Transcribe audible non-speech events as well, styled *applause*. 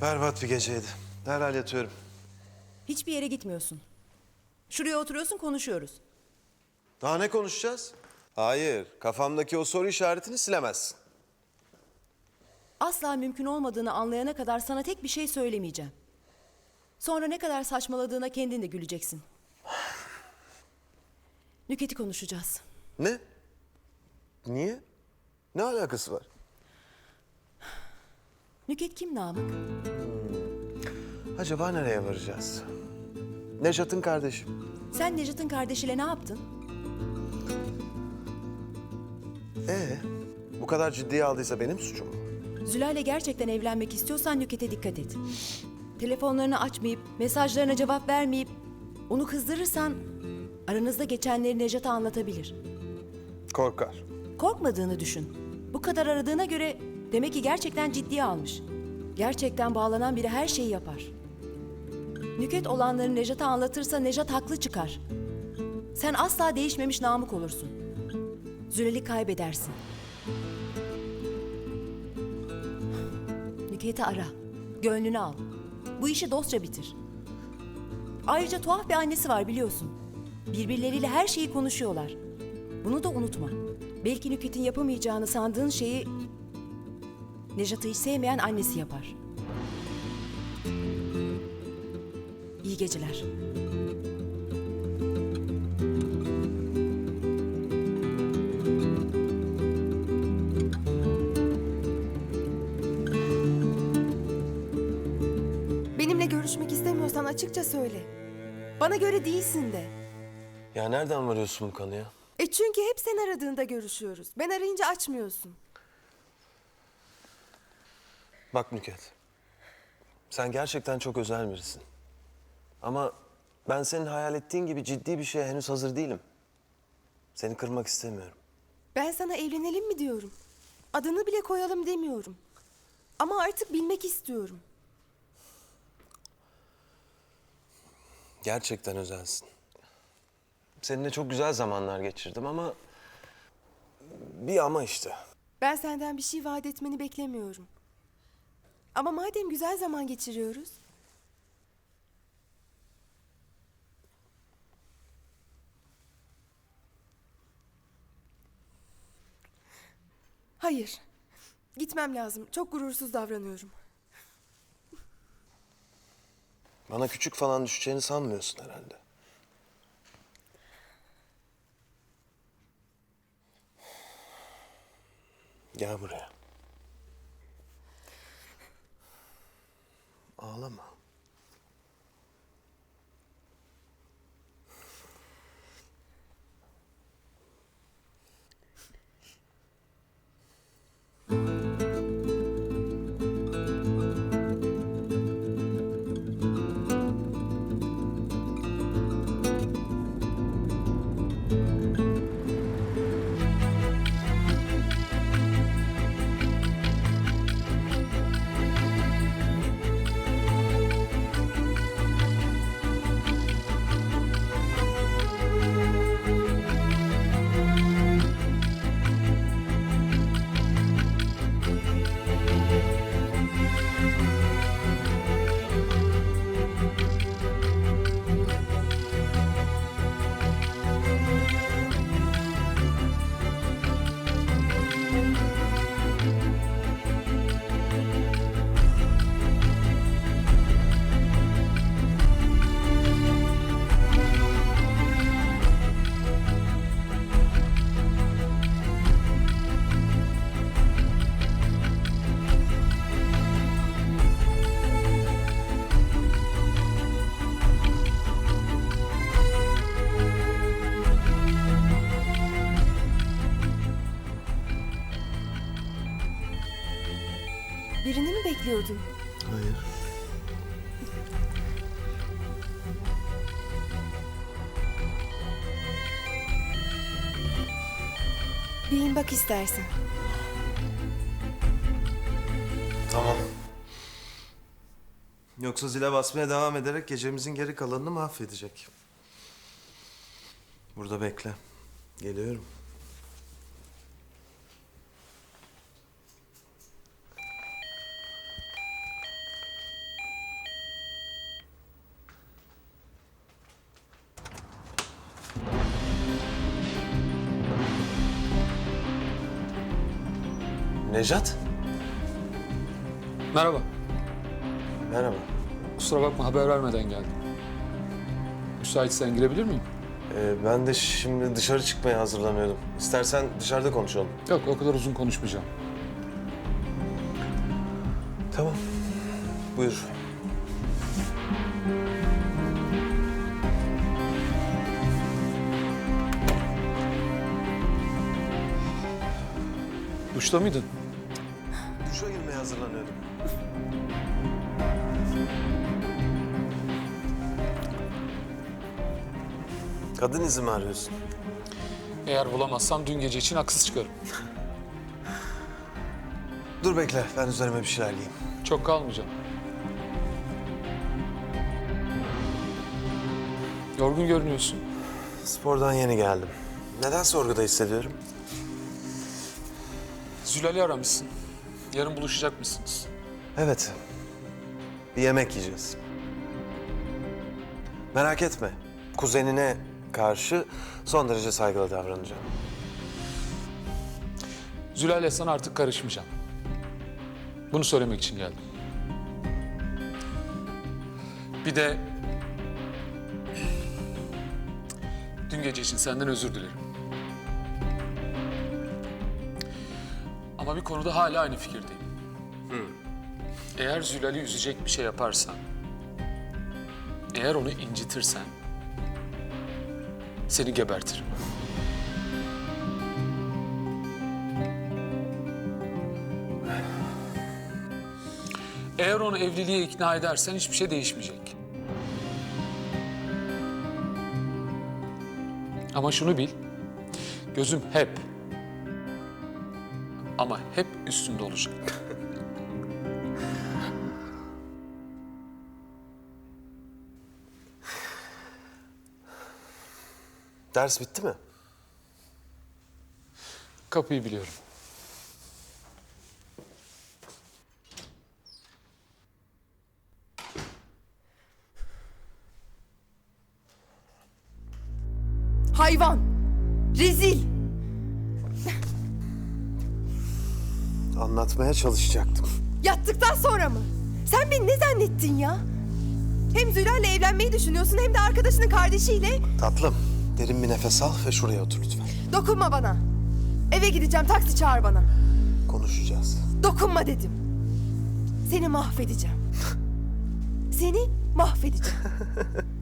Berbat bir geceydi. Derhal yatıyorum. Hiçbir yere gitmiyorsun. Şuraya oturuyorsun konuşuyoruz. Daha ne konuşacağız? Hayır, kafamdaki o soru işaretini silemezsin. Asla mümkün olmadığını anlayana kadar sana tek bir şey söylemeyeceğim. Sonra ne kadar saçmaladığına kendin de güleceksin. *sighs* Nüket'i konuşacağız. Ne? Niye? Ne alakası var? Nüket kim Namık? Acaba nereye varacağız? Nejat'ın kardeşim. Sen Necat'ın kardeşiyle ne yaptın? Ee, bu kadar ciddiye aldıysa benim suçum mu? Zülal'le gerçekten evlenmek istiyorsan Nüket'e dikkat et. Telefonlarını açmayıp, mesajlarına cevap vermeyip, onu kızdırırsan aranızda geçenleri Necat'a anlatabilir. Korkar. Korkmadığını düşün. Bu kadar aradığına göre demek ki gerçekten ciddiye almış. Gerçekten bağlanan biri her şeyi yapar. Nüket olanları Nejat'a anlatırsa Nejat haklı çıkar. Sen asla değişmemiş Namık olursun. Zülel'i kaybedersin. Nüket'i ara. Gönlünü al. Bu işi dostça bitir. Ayrıca tuhaf bir annesi var biliyorsun. Birbirleriyle her şeyi konuşuyorlar. Bunu da unutma. Belki Nüket'in yapamayacağını sandığın şeyi Nejat'ı hiç sevmeyen annesi yapar. İyi geceler. Benimle görüşmek istemiyorsan açıkça söyle. Bana göre değilsin de. Ya nereden varıyorsun bu konuya? E çünkü hep sen aradığında görüşüyoruz. Ben arayınca açmıyorsun. Bak Nüket. Sen gerçekten çok özel birisin. Ama ben senin hayal ettiğin gibi ciddi bir şeye henüz hazır değilim. Seni kırmak istemiyorum. Ben sana evlenelim mi diyorum. Adını bile koyalım demiyorum. Ama artık bilmek istiyorum. Gerçekten özelsin. Seninle çok güzel zamanlar geçirdim ama... Bir ama işte. Ben senden bir şey vaat etmeni beklemiyorum. Ama madem güzel zaman geçiriyoruz. Hayır. Gitmem lazım. Çok gurursuz davranıyorum. Bana küçük falan düşeceğini sanmıyorsun herhalde. Gel buraya. Ağlama. Bekliyordun? Hayır. Bir in bak istersen. Tamam. Yoksa zile basmaya devam ederek gecemizin geri kalanını mahvedecek. Burada bekle. Geliyorum. Nejat. Merhaba. Merhaba. Kusura bakma haber vermeden geldim. Müsaitsen girebilir miyim? Ee, ben de şimdi dışarı çıkmaya hazırlanıyordum. İstersen dışarıda konuşalım. Yok o kadar uzun konuşmayacağım. Tamam. Buyur. Duşta mıydın? Duşa girmeye hazırlanıyordum. Kadın izi mi arıyorsun? Eğer bulamazsam dün gece için haksız çıkarım. *laughs* Dur bekle, ben üzerime bir şeyler giyeyim. Çok kalmayacağım. Yorgun görünüyorsun. Spordan yeni geldim. Neden sorguda hissediyorum? Zülal'i aramışsın. Yarın buluşacak mısınız? Evet. Bir yemek yiyeceğiz. Merak etme. Kuzenine karşı son derece saygılı davranacağım. Zülal'le sana artık karışmayacağım. Bunu söylemek için geldim. Bir de... Dün gece için senden özür dilerim. Ama bir konuda hala aynı fikirdeyim. Eğer Zülal'i üzecek bir şey yaparsan... Eğer onu incitirsen... Seni gebertirim. Eğer onu evliliğe ikna edersen hiçbir şey değişmeyecek. Ama şunu bil, gözüm hep ama hep üstünde olacak. Ders bitti mi? Kapıyı biliyorum. Anlatmaya çalışacaktım. Yattıktan sonra mı? Sen beni ne zannettin ya? Hem Zülal'le evlenmeyi düşünüyorsun hem de arkadaşının kardeşiyle. Tatlım, derin bir nefes al ve şuraya otur lütfen. Dokunma bana. Eve gideceğim taksi çağır bana. Konuşacağız. Dokunma dedim. Seni mahvedeceğim. *laughs* Seni mahvedeceğim. *laughs*